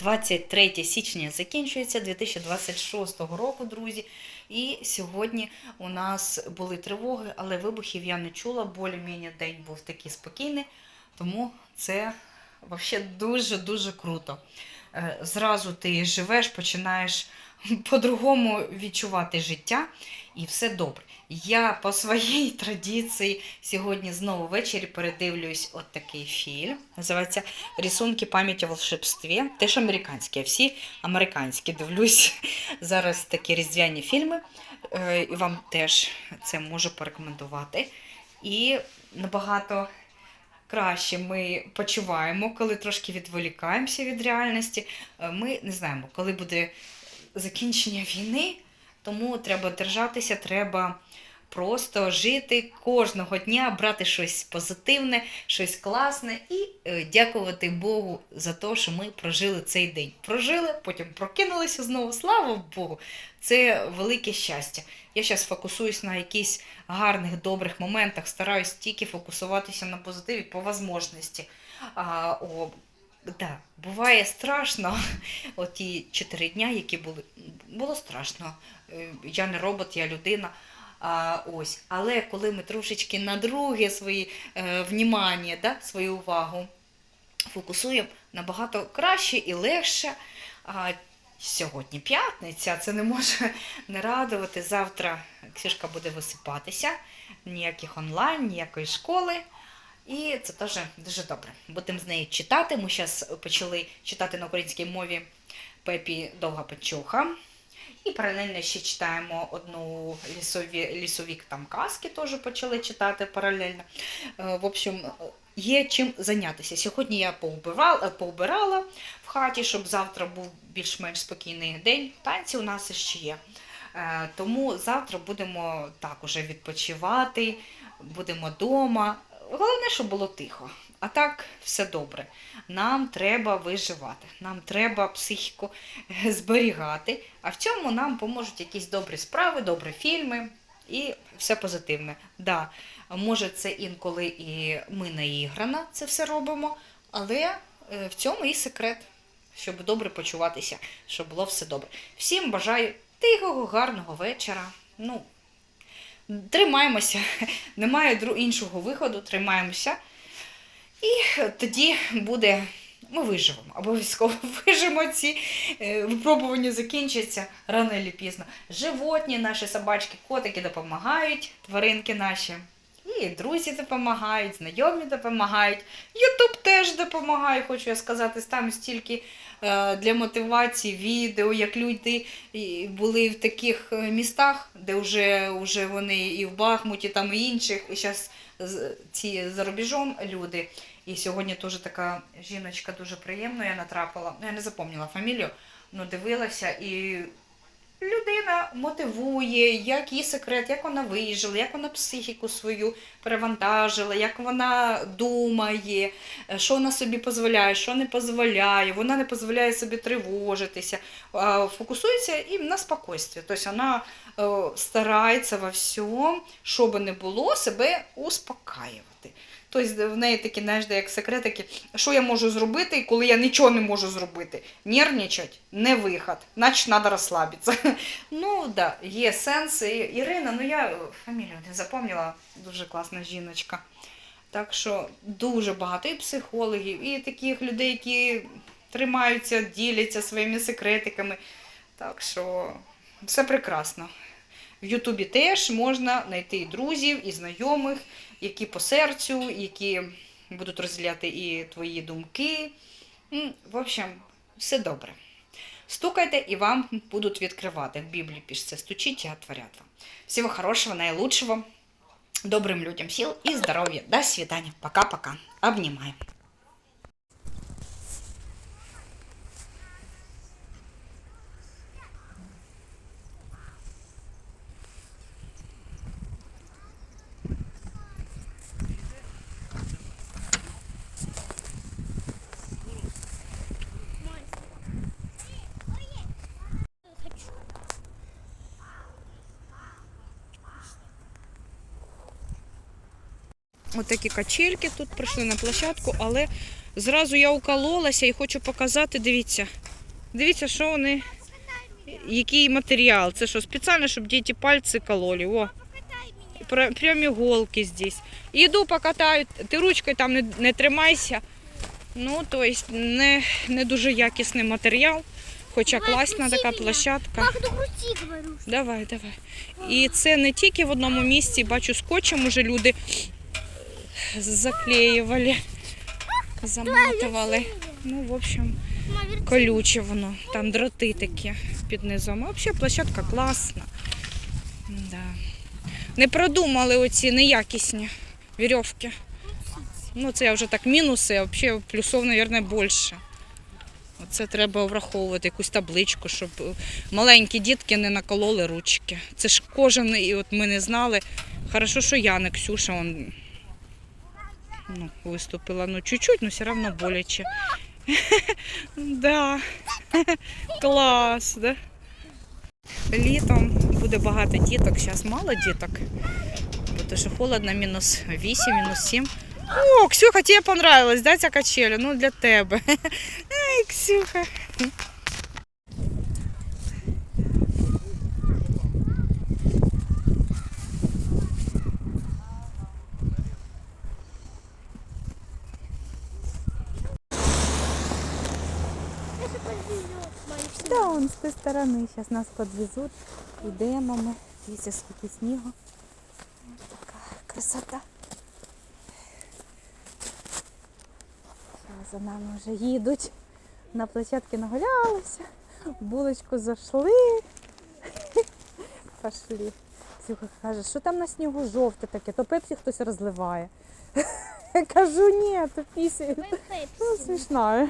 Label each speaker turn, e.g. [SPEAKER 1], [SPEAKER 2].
[SPEAKER 1] 23 січня закінчується 2026 року, друзі. І сьогодні у нас були тривоги, але вибухів я не чула. Більш-менш день був такий спокійний, тому це взагалі дуже-дуже круто. Е, Зразу ти живеш, починаєш по-другому відчувати життя, і все добре. Я по своїй традиції сьогодні знову ввечері передивлюсь от такий фільм. Називається Рисунки пам'яті волшебстві. Теж американські, а всі американські дивлюсь зараз такі різдвяні фільми. Е, І вам теж це можу порекомендувати. І набагато краще ми почуваємо, коли трошки відволікаємося від реальності. Е, Ми не знаємо, коли буде закінчення війни, тому треба держатися, треба просто жити кожного дня, брати щось позитивне, щось класне і е, дякувати Богу за те, що ми прожили цей день. Прожили, потім прокинулися знову. Слава Богу! Це велике щастя. Я зараз фокусуюсь на якихось гарних, добрих моментах, стараюсь тільки фокусуватися на позитиві по можливості. Да, буває страшно. Ті чотири дня, які були, було страшно. Е, Я не робот, я людина. А, ось. Але коли ми трошечки на друге свої е, внімання, да, свою увагу фокусуємо, набагато краще і легше. А, сьогодні п'ятниця, це не може не радувати. Завтра Ксюшка буде висипатися, ніяких онлайн, ніякої школи. І це теж дуже добре. Будемо з нею читати. Ми зараз почали читати на українській мові Пепі Довга Печуха. І паралельно ще читаємо одну лісові, лісові там казки, теж почали читати паралельно. Е, В общем, є чим зайнятися. Сьогодні я поубирала, поубирала в хаті, щоб завтра був більш-менш спокійний день. Танці у нас ще є. Е, Тому завтра будемо так уже відпочивати, будемо вдома. Головне, щоб було тихо. А так все добре. Нам треба виживати, нам треба психіку зберігати. А в цьому нам поможуть якісь добрі справи, добрі фільми і все позитивне. Да, може, це інколи і ми наіграно це все робимо, але е, в цьому і секрет, щоб добре почуватися, щоб було все добре. Всім бажаю тихого, гарного вечора. Ну, тримаємося, немає іншого виходу, тримаємося. І тоді буде. Ми виживемо, обов'язково виживемо ці е, випробування закінчаться рано чи пізно. Животні, наші собачки, котики допомагають, тваринки наші. І друзі допомагають, знайомі допомагають. Ютуб теж допомагає, хочу я сказати, там стільки е, для мотивації відео, як люди були в таких е, містах, де вже, вже вони і в Бахмуті, там і інших, і зараз ці за рубежом люди. І сьогодні теж така жіночка дуже приємна, я натрапила, ну я не запам'ятала фамілію, але дивилася і мотивує, як її секрет, як вона вижила, як вона психіку свою перевантажила, як вона думає, е, що вона собі дозволяє, що не дозволяє, вона не дозволяє собі тривожитися, фокусується і на спокійстві. Тобто вона е, старається во всьому, що би не було, себе успокаювати. Тобто в неї такі, знаєш, як секретики, що я можу зробити, коли я нічого не можу зробити. Нервничать не виход, значить треба розслабитися. Ну так, да, є сенс. Ірина, ну я е, фамілію не запам'ятала, дуже класна жіночка. Так що дуже багато і психологів, і таких людей, які тримаються, діляться своїми секретиками. Так що все прекрасно. В Ютубі теж можна знайти і друзів, і знайомих, які по серцю, які будуть розділяти і твої думки. В общем, все добре. Стукайте і вам будуть відкривати. В пишеться стучіть і отворять вам. Всего хорошего, наилучшего. Добрым людям сил и здоровья. До свидания. Пока-пока. Обнимаем. Ось такі качельки тут прийшли на площадку, але зразу я укололася і хочу показати, дивіться, Дивіться, що вони. Який матеріал? Це що, спеціально, щоб діти пальці кололи. О. Пр- Прям іголки здесь. Іду покатаю, ти ручкою там не, не тримайся. Ну, то есть не, не дуже якісний матеріал, хоча
[SPEAKER 2] Давай,
[SPEAKER 1] класна така
[SPEAKER 2] мене.
[SPEAKER 1] площадка.
[SPEAKER 2] До.
[SPEAKER 1] Давай, давай. І це не тільки в одному місці, бачу, скотчем уже люди заклеювали, заматували. Ну, в общем, колюче воно. Там дроти такі під низом. А взагалі площадка класна. Да. Не продумали оці неякісні вірьовки. Ну, це я вже так мінуси, а взагалі плюсов, мабуть, більше. Оце треба враховувати якусь табличку, щоб маленькі дітки не накололи ручки. Це ж кожен, і от ми не знали. Хорошо, що я не Ксюша он, ну, виступила. Ну, чуть-чуть, але все одно боляче. Да. Клас, да? Літом буде багато діток, зараз мало діток. Тому що холодно, мінус 8, мінус 7. О, Ксюха, тебе понравилось, да, ця качеля? Ну, для тебе. Ай, Ксюха.
[SPEAKER 2] Я же подвезу. Маме, все.
[SPEAKER 1] Да, он з тієї сторони. Зараз нас підвезуть. Йдемо ми. Дивіться, скільки снігу. Ось така красота. Зараз за нами вже їдуть. На площадки нагулялися. Булочку зайшли. Пошли. Ксюха каже, що там на снігу жовте таке, то пепсі хтось розливає. Я кажу, ні, то пісі. Ну, смішно.